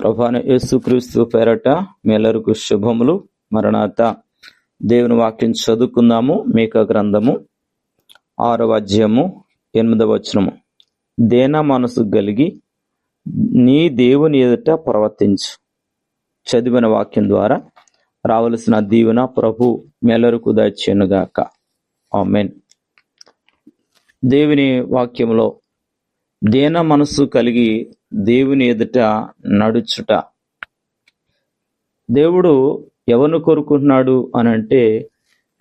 ప్రభాన యేసుక్రీస్తు పేరట మేలరకు శుభములు. మరణాత దేవుని వాక్యం చదువుకుందాము. మేక గ్రంథము ఆరవ అధ్యాయము ఎనిమిదవ వచనము. దేన మనసు కలిగి నీ దేవుని ఎదుట ప్రవర్తించు. చదివిన వాక్యం ద్వారా రావలసిన దీవెన ప్రభు మేలరకు దయచేనుగాక ఆమెన్. దేవుని వాక్యంలో దేన మనసు కలిగి దేవుని ఎదుట నడుచుట. దేవుడు ఎవరిని కోరుకుంటున్నాడు అని అంటే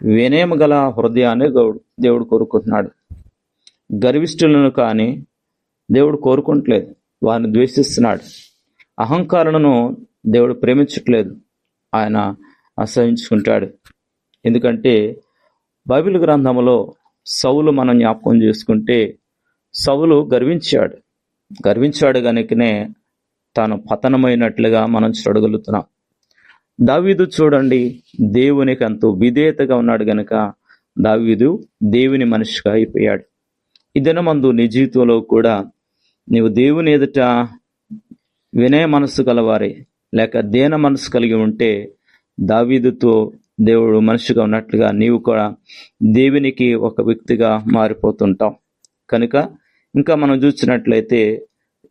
వినయం గల హృదయాన్ని గౌడు దేవుడు కోరుకుంటున్నాడు. గర్విష్ఠులను కానీ దేవుడు కోరుకుంటలేదు. వారిని ద్వేషిస్తున్నాడు. అహంకారులను దేవుడు ప్రేమించట్లేదు. ఆయన అసహించుకుంటాడు. ఎందుకంటే బైబిల్ గ్రంథంలో సౌలు మనం జ్ఞాపకం చేసుకుంటే సౌలు గర్వించాడు. గర్వించాడు కనుకనే తాను పతనమైనట్లుగా మనం చూడగలుగుతున్నాం. దావీదు చూడండి దేవునికి అంత విధేయతగా ఉన్నాడు గనుక దావీదు దేవుని మనిషిగా అయిపోయాడు. ఈ దినమందు నీ జీవితంలో కూడా నీవు దేవుని ఎదుట వినయ మనస్సు గలవారే లేక దేన మనసు కలిగి ఉంటే దావీదుతో దేవుడు మనిషిగా ఉన్నట్లుగా నీవు కూడా దేవునికి ఒక వ్యక్తిగా మారిపోతుంటావు. కనుక ఇంకా మనం చూసినట్లయితే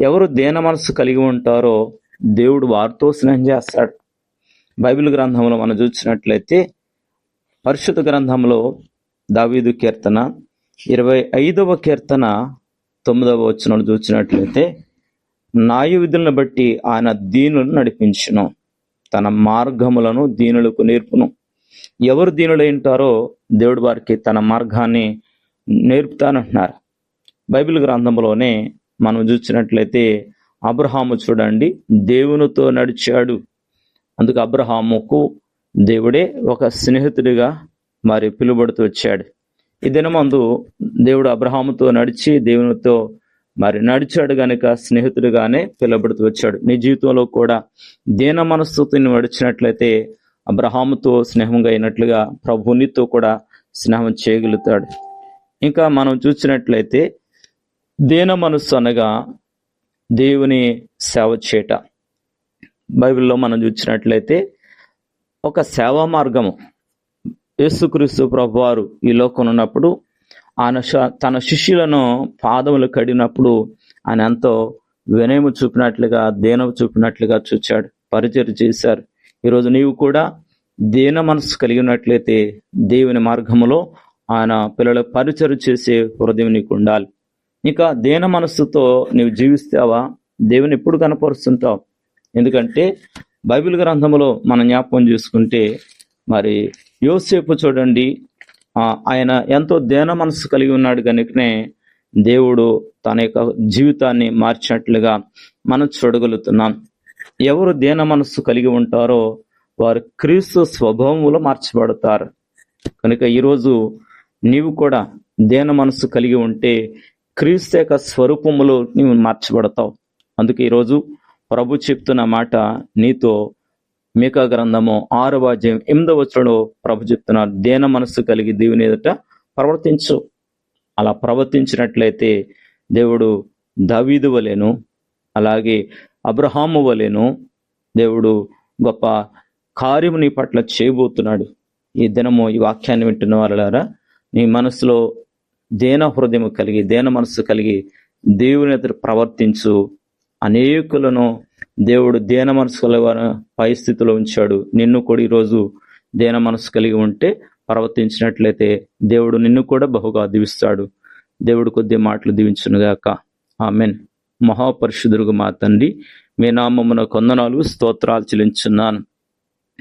ఎవరు దేన మనసు కలిగి ఉంటారో దేవుడు వారితో స్నేహం చేస్తాడు. బైబిల్ గ్రంథంలో మనం చూసినట్లయితే పరిశుద్ధ గ్రంథంలో దావీదు కీర్తన ఇరవై ఐదవ కీర్తన తొమ్మిదవ వచ్చిన చూసినట్లయితే న్యాయ విధులను బట్టి ఆయన దీనులను నడిపించును. తన మార్గములను దీనులకు నేర్పును. ఎవరు దీనులైంటారో దేవుడు వారికి తన మార్గాన్ని నేర్పుతానంటున్నారు. బైబిల్ గ్రంథంలోనే మనం చూసినట్లయితే అబ్రహాము చూడండి దేవునితో నడిచాడు. అందుకు అబ్రహాముకు దేవుడే ఒక స్నేహితుడిగా మరి పిలువడుతూ వచ్చాడు. ఈ దినమందు దేవుడు అబ్రహాముతో నడిచి దేవునితో మరి నడిచాడు గనుక స్నేహితుడిగానే పిలువబడుతూ వచ్చాడు. నీ జీవితంలో కూడా దీన మనస్సుతో నడిచినట్లయితే అబ్రహాముతో స్నేహంగా అయినట్లుగా ప్రభునితో కూడా స్నేహం చేయగలుగుతాడు. ఇంకా మనం చూసినట్లయితే దీన మనస్సు అనగా దేవుని సేవ చేయట బైబిల్లో మనం చూసినట్లయితే ఒక సేవా మార్గము. యేసుక్రీస్తు ప్రభువారు ఈ లోకం ఉన్నప్పుడు ఆయన శ- తన శిష్యులను పాదములు కడిగినప్పుడు ఆయన ఎంతో వినయము చూపినట్లుగా దీనము చూపినట్లుగా చూచాడు పరిచయం చేశారు. ఈరోజు నీవు కూడా దీన మనసు కలిగి ఉన్నట్లయితే దేవుని మార్గములో ఆయన పిల్లల పరిచయం చేసే హృదయం నీకు ఉండాలి ఇంకా దేన మనస్సుతో నీవు జీవిస్తావా? దేవుని ఎప్పుడు కనపరుస్తుంటావు? ఎందుకంటే బైబిల్ గ్రంథంలో మనం జ్ఞాపకం చేసుకుంటే మరి యోసేపు చూడండి ఆయన ఎంతో దేన మనస్సు కలిగి ఉన్నాడు కనుకనే దేవుడు తన యొక్క జీవితాన్ని మార్చినట్లుగా మనం చూడగలుగుతున్నాం. ఎవరు దేన మనస్సు కలిగి ఉంటారో వారు క్రీస్తు స్వభావంలో మార్చబడతారు. కనుక ఈరోజు నీవు కూడా దేన మనస్సు కలిగి ఉంటే క్రీస్తు యొక్క స్వరూపములో నీవు మార్చబడతావు. అందుకే ఈరోజు ప్రభు చెప్తున్న మాట నీతో మేక గ్రంథము ఆరవ అధ్యాయం ఎనిమిదవ వచనంలో ప్రభు చెప్తున్నారు దేన మనస్సు కలిగి దేవుని ఎదుట ప్రవర్తించు. అలా ప్రవర్తించినట్లయితే దేవుడు దావీదు వలెను అలాగే అబ్రహాము వలెను దేవుడు గొప్ప కార్యము నీ పట్ల చేయబోతున్నాడు. ఈ దినము ఈ వాక్యాన్ని వింటున్న వాళ్ళారా నీ మనసులో దేన హృదయం కలిగి దేన మనస్సు కలిగి దేవుని ఎదురు ప్రవర్తించు. అనేకులను దేవుడు దేన మనసు కలిగిన పై స్థితిలో ఉంచాడు. నిన్ను కూడా ఈరోజు దేన మనసు కలిగి ఉంటే ప్రవర్తించినట్లయితే దేవుడు నిన్ను కూడా బహుగా దీవిస్తాడు. దేవుడు కొద్ది మాటలు దీవించునుగాక ఆమెన్. మహాపరిశుద్ధుడుగు మా తండ్రి మీ నామమున కొందనాలు స్తోత్రాలు చెల్లించున్నాను.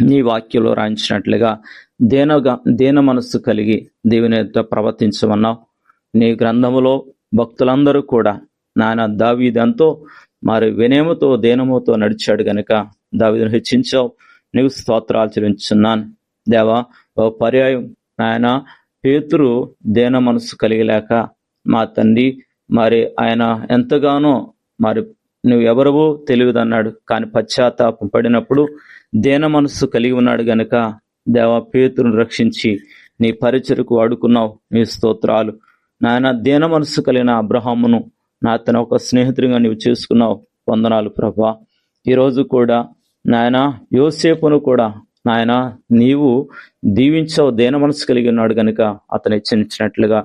నీ వాక్యంలో రాయించినట్లుగా దేనగా దేన మనస్సు కలిగి దేవుని ప్రవర్తించమన్నావు. నీ గ్రంథములో భక్తులందరూ కూడా నాయన దావీదంతో మరి వినయముతో దేనముతో నడిచాడు గనుక దావీదును హెచ్చించావు. నీకు స్తోత్రాలు చెల్లించున్నాను దేవా ఓ పర్యాయం. నాయన పేతురు దేన మనస్సు కలిగలేక మా తండ్రి మరి ఆయన ఎంతగానో మరి నువ్వు ఎవరవో తెలియదన్నాడు. కానీ పశ్చాత్తాపం పడినప్పుడు దేన మనస్సు కలిగి ఉన్నాడు గనుక దేవా పేతురును రక్షించి నీ పరిచరకు వాడుకున్నావు. నీ స్తోత్రాలు నాయన దేన మనసు కలిగిన అబ్రహామును నా అతను ఒక స్నేహితుడిగా నీవు చేసుకున్నావు. వందనాలు ప్రభా. ఈరోజు కూడా నాయన యోసేపును కూడా నాయన నీవు దీవించవు దేన మనసు కలిగి ఉన్నాడు కనుక అతను హెచ్చరించినట్లుగా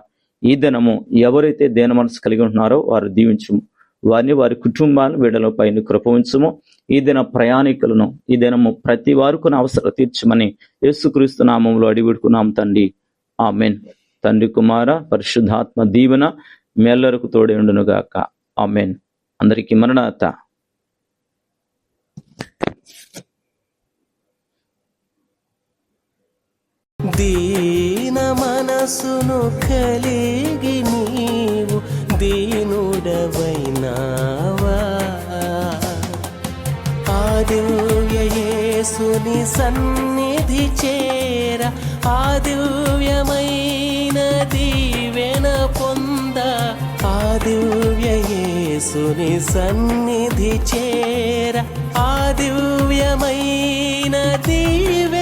ఈ దినము ఎవరైతే దేన మనసు కలిగి ఉంటున్నారో వారు దీవించుము. వారిని వారి కుటుంబాన్ని వీడలో పైన కృపవించుము ఈ దిన ప్రయాణికులను ఈ దినము ప్రతి వారికి అవసరం తీర్చమని యేసుక్రీస్తు నామంలో అడివిడుకున్నాం తండ్రి. ఆమెన్. తండ్రి కుమార పరిశుద్ధాత్మ దీవెన మెల్లరకు తోడే ఉండునుగాక ఆమెన్. అందరికీ మరణాత. దీన మనసును కలిగి నీవు దీనుడవైనావా? ఆదివు యేసుని సన్నిధి చేర ఆ దివ్యమైన దీవెన పొంద. ఆ దివ్య యేసుని సన్నిధి చేర ఆ దివ్యమైన దీవెన